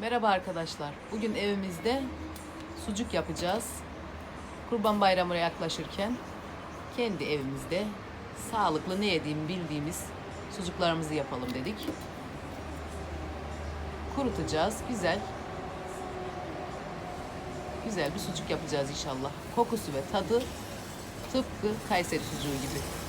Merhaba arkadaşlar. Bugün evimizde sucuk yapacağız. Kurban Bayramı'na yaklaşırken kendi evimizde sağlıklı ne yediğimi bildiğimiz sucuklarımızı yapalım dedik. Kurutacağız. Güzel. Güzel bir sucuk yapacağız inşallah. Kokusu ve tadı tıpkı Kayseri sucuğu gibi.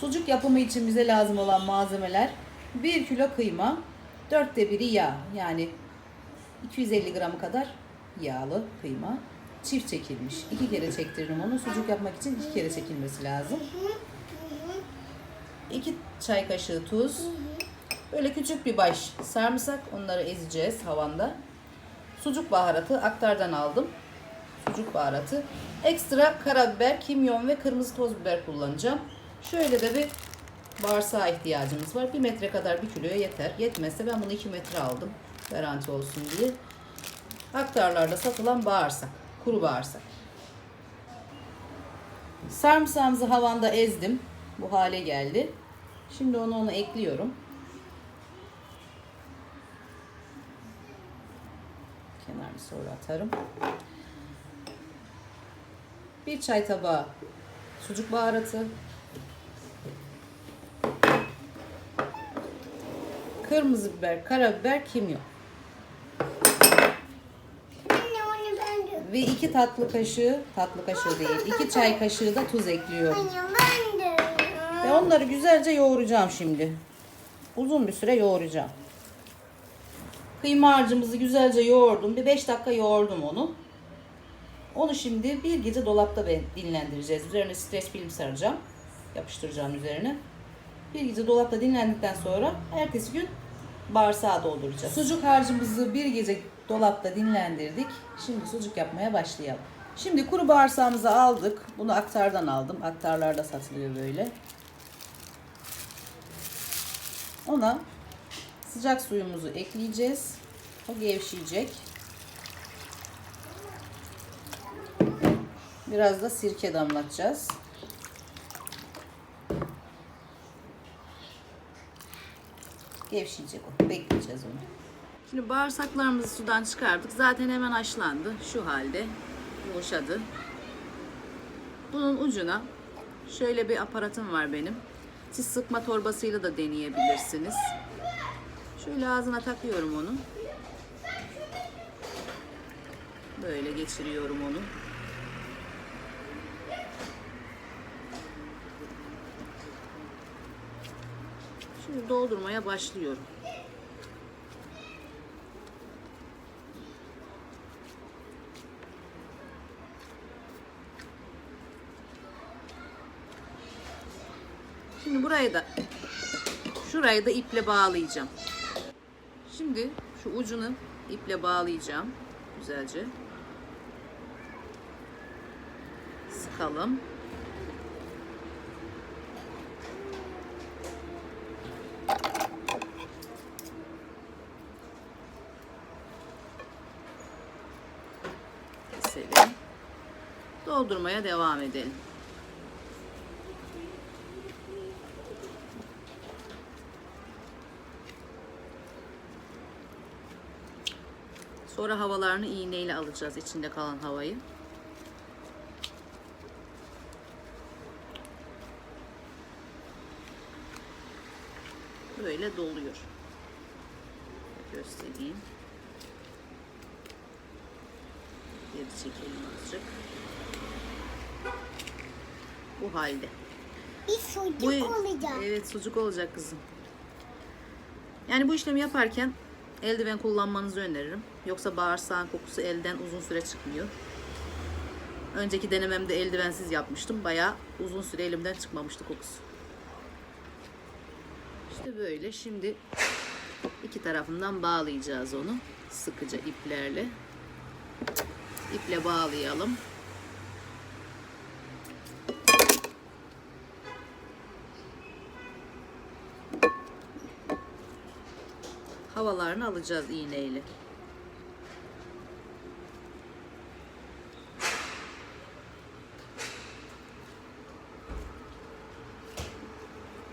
Sucuk yapımı için bize lazım olan malzemeler 1 kilo kıyma, 4'te 1'i yağ yani 250 gram kadar yağlı kıyma. Çift çekilmiş. iki kere çektiririm onu. Sucuk yapmak için iki kere çekilmesi lazım. 2 çay kaşığı tuz. Böyle küçük bir baş sarımsak. Onları ezeceğiz havanda. Sucuk baharatı aktardan aldım. Sucuk baharatı. Ekstra karabiber, kimyon ve kırmızı toz biber kullanacağım. Şöyle de bir bağırsağa ihtiyacımız var. Bir metre kadar bir kiloya yeter. Yetmezse ben bunu 2 metre aldım. Garanti olsun diye. Aktarlarda satılan bağırsak. Kuru bağırsak. Sarımsağımızı havanda ezdim. Bu hale geldi. Şimdi onu ona ekliyorum. Kenarını sonra atarım. Bir çay tabağı sucuk baharatı. Kırmızı biber, karabiber, kimyon. Anne onu ben de. Ve iki tatlı kaşığı, tatlı kaşığı değil, iki çay kaşığı da tuz ekliyorum. Anne ben de. Ve onları güzelce yoğuracağım şimdi. Uzun bir süre yoğuracağım. Kıyma harcımızı güzelce yoğurdum. Bir 5 dakika yoğurdum onu. Onu şimdi bir gece dolapta dinlendireceğiz. Üzerine streç film saracağım. Yapıştıracağım üzerine. Bir gece dolapta dinlendikten sonra ertesi gün bağırsağa dolduracağız. Sucuk harcımızı bir gece dolapta dinlendirdik. Şimdi sucuk yapmaya başlayalım. Şimdi kuru bağırsağımızı aldık. Bunu aktardan aldım. Aktarlarda satılıyor böyle. Ona sıcak suyumuzu ekleyeceğiz. O gevşeyecek. Biraz da sirke damlatacağız. Gevşeyecek o. Bekleyeceğiz onu. Şimdi bağırsaklarımızı sudan çıkardık. Zaten hemen haşlandı. Şu halde yumuşadı. Bunun ucuna şöyle bir aparatım var benim. Siz sıkma torbasıyla da deneyebilirsiniz. Şöyle ağzına takıyorum onu. Böyle geçiriyorum onu. Şimdi doldurmaya başlıyorum. Şimdi burayı da şurayı da iple bağlayacağım. Şimdi şu ucunu iple bağlayacağım güzelce. Sıkalım. Doldurmaya devam edelim. Sonra havalarını iğneyle alacağız içinde kalan havayı. Böyle doluyor. Göstereyim. Geri çekelim azıcık. Bu halde. Bir sucuk Bu, olacak. evet sucuk olacak kızım. Yani bu işlemi yaparken eldiven kullanmanızı öneririm. Yoksa bağırsağın kokusu elden uzun süre çıkmıyor. Önceki denememde eldivensiz yapmıştım. Bayağı uzun süre elimden çıkmamıştı kokusu. İşte böyle. Şimdi iki tarafından bağlayacağız onu. Sıkıca iplerle. İple bağlayalım. Havalarını alacağız iğneyle.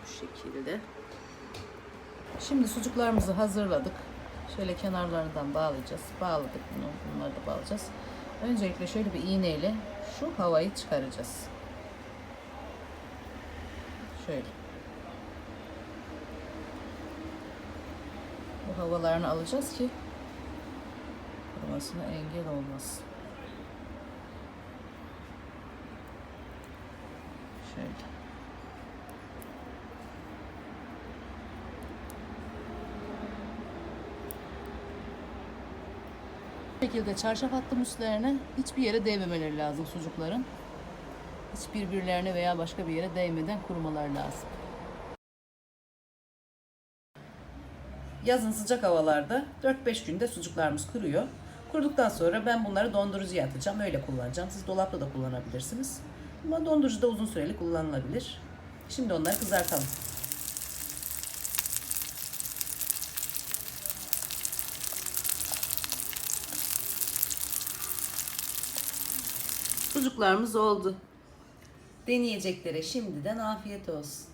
şekilde. Şimdi sucuklarımızı hazırladık. Şöyle kenarlarından bağlayacağız. Bağladık bunu. Bunları da bağlayacağız. Öncelikle şöyle bir iğneyle şu havayı çıkaracağız. Şöyle. Havalarını alacağız ki kurumasına engel olmasın. Şöyle. Bu şekilde çarşaf attım üstlerine. Hiçbir yere değmemeleri lazım sucukların. Hiç birbirlerine veya başka bir yere değmeden kurumalar lazım. Yazın sıcak havalarda 4-5 günde sucuklarımız kuruyor. Kuruduktan sonra ben bunları dondurucuya atacağım. Öyle kullanacağım. Siz dolapta da kullanabilirsiniz. Ama dondurucuda uzun süreli kullanılabilir. Şimdi onları kızartalım. Sucuklarımız oldu. Deneyeceklere şimdiden afiyet olsun.